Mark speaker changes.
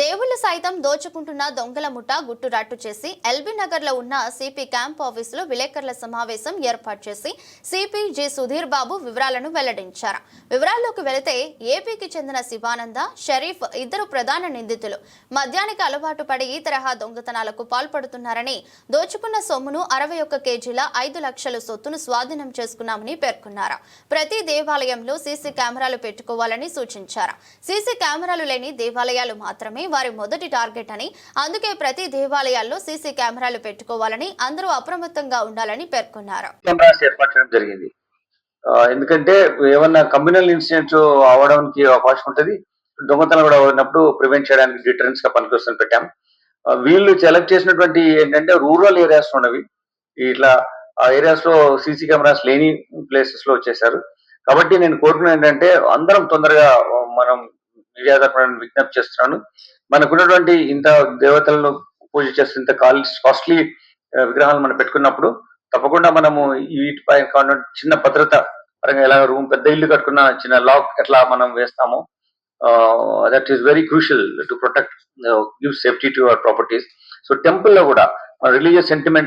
Speaker 1: దేవుళ్ళు సైతం దోచుకుంటున్న దొంగల ముఠ గుట్టురాటు చేసి ఎల్బీ నగర్లో ఉన్న సిపి క్యాంప్ ఆఫీసులో విలేకరుల సమావేశం ఏర్పాటు చేసి సిపి జి సుధీర్ బాబు వివరాలను వెల్లడించారు. వివరాల్లోకి వెళితే ఏపీకి చెందిన శివానంద షరీఫ్ ఇద్దరు ప్రధాన నిందితులు. మద్యానికి అలవాటు పడి ఈ తరహా దొంగతనాలకు పాల్పడుతున్నారని దోచుకున్న సొమ్మును అరవై ఒక్క కేజీల ఐదు లక్షల సొత్తును స్వాధీనం చేసుకున్నామని పేర్కొన్నారు. ప్రతి దేవాలయంలో సీసీ కెమెరాలు పెట్టుకోవాలని సూచించారు. సీసీ కెమెరాలు లేని దేవాలయాలు మాత్రమే వారి మొదటి టార్గెట్ అని. అందుకే ప్రతి దేవాలయాల్లో సీసీ కెమెరాలు పెట్టుకోవాలని అందరూ అప్రమత్తంగా ఉండాలని పేర్కొన్నారు.
Speaker 2: కెమెరాస్ జరిగింది. ఎందుకంటే ఏమన్నా కమ్యూనల్ ఇన్సిడెంట్స్ అవడానికి అవకాశం ఉంటుంది. దొంగతనం కూడా ఉన్నప్పుడు ప్రివెంట్ చేయడానికి డిటరెన్స్గా పనికొస్తుంది పెట్టాం వీళ్ళు సెలెక్ట్ చేసినటువంటి ఏంటంటే రూరల్ ఏరియాస్ ఉన్నవి. ఇట్లా ఆ ఏరియాస్లో సీసీ కెమెరాస్ లేని ప్లేసెస్లో వచ్చేసారు కాబట్టి నేను కోరుకున్నది ఏంటంటే అందరం తొందరగా మనం మీడియా విజ్ఞప్తి చేస్తున్నాను. మనకున్నటువంటి ఇంత దేవతలను పూజ చేస్తే ఇంత కాస్ట్లీ విగ్రహాలు మనం పెట్టుకున్నప్పుడు తప్పకుండా మనము వీటిపై చిన్న భద్రత పరంగా ఎలా రూమ్ పెద్ద ఇల్లు కట్టుకున్న చిన్న లాక్ ఎట్లా మనం వేస్తామో that is very crucial to protect give safety to our properties so టెంపుల్లో కూడా రిలీజియస్ సెంటిమెంట్